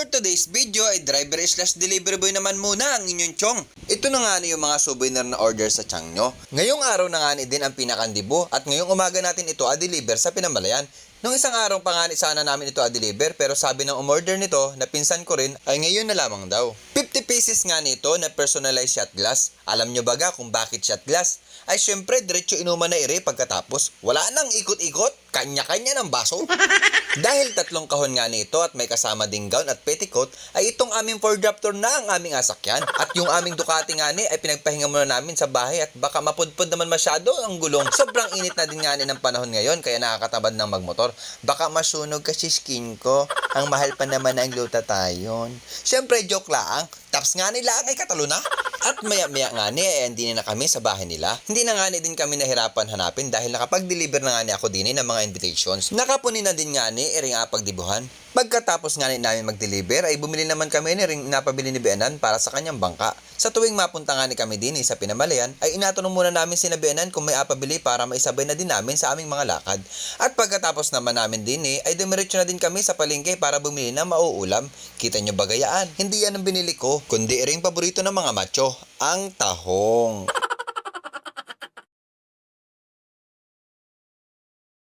For today's video ay driver slash delivery boy naman muna ang inyong chong. Ito na nga yung mga souvenir na order sa chang nyo. Ngayong araw na nga din ang pinakandibo at ngayong umaga natin ito a-deliver sa Pinamalayan. Nung isang araw pa nga sana namin ito a-deliver pero sabi ng umorder nito na pinsan ko rin ay ngayon na lamang daw. 50 pieces nga nito na personalized shot glass. Alam nyo baga kung bakit shot glass? Ay syempre diretso inuman na ire pagkatapos. Wala nang ikot-ikot, kanya-kanya ng baso. Dahil tatlong kahon nga nito at may kasama ding gown at petticoat, ay itong aming Ford Raptor na ang aming asakyan. At yung aming Ducati nga ni ay pinagpahinga muna namin sa bahay at baka mapudpud naman masyado ang gulong. Sobrang init na din nga ni ng panahon ngayon kaya nakakatabad ng magmotor. Baka masunog kasi skin ko. Ang mahal pa naman ang luta tayon. Siyempre joke lang, taps nga nila ay katalo na. At maya-maya nga ni ay hindi na kami sa bahay nila. Hindi na nga ni din kami nahirapan hanapin dahil nakapag-deliver na nga ni ako din ng mga invitations. Nakapunin na din nga ni iring apagdibuhan. Pagkatapos nga ni namin mag-deliver ay bumili naman kami ni ring napabili ni Beanan para sa kanyang bangka. Sa tuwing mapunta nga ni kami din sa Pinamalayan ay inatanong muna namin si Beanan kung may apabili para maisabay na din namin sa aming mga lakad. At pagkatapos naman namin din eh, ay dumiretso na din kami sa palengke para bumili ng mauulam. Kita nyo bagayaan, hindi yan ang binili ko, kundi ring paborito ng mga macho, ang tahong.